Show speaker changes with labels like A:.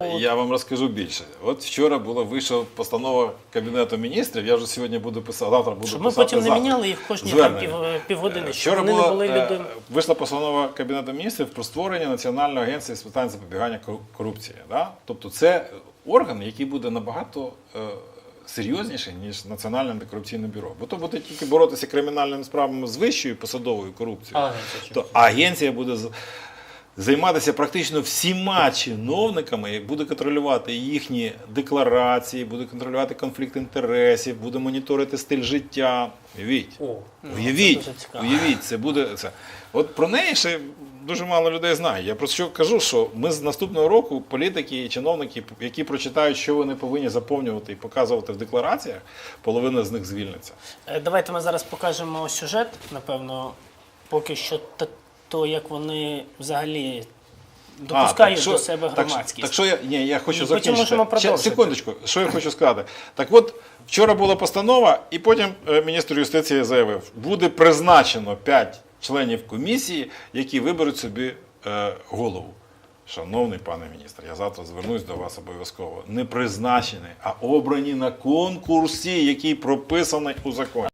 A: Я вам розкажу більше. От вчора була вийшла постанова Кабінету міністрів. Я вже сьогодні буду писати, завтра буду
B: Щоб ми
A: писати
B: потім не міняли їх кожні там пів, півгодини,
A: Е,
B: щоб
A: Вчора
B: вони
A: була,
B: не були
A: е,
B: людьми.
A: вийшла постанова Кабінету міністрів про створення Національної агенції з питань запобігання корупції. Да? Тобто це орган, який буде набагато е, серйозніший, ніж Національне антикорупційне бюро. Бо то буде тільки боротися кримінальними справами з вищою посадовою корупцією.
C: чим?
A: То агенція буде займатися практично всіма чиновниками буде контролювати їхні декларації, буде контролювати конфлікт інтересів, буде моніторити стиль життя. Уявіть.
C: О,
A: Уявіть,
B: це дуже
A: уявіть, це буде це. От про неї ще дуже мало людей знає. Я про що кажу, що ми з наступного року політики і чиновники, які прочитають, що вони повинні заповнювати і показувати в деклараціях, половина з них звільниться.
B: Е, Давайте ми зараз покажемо сюжет, напевно, поки що то, як вони взагалі допускають до себе громадськість.
A: Так, що я, ні, я хочу закінчити. Ще, секундочку, що я хочу сказати. Так от, вчора була постанова, і потім е, міністр юстиції заявив, буде призначено 5 членів комісії, які виберуть собі е, голову. Шановний пане міністр, я завтра звернусь до вас обов'язково. Не призначені, а обрані на конкурсі, який прописаний у законі.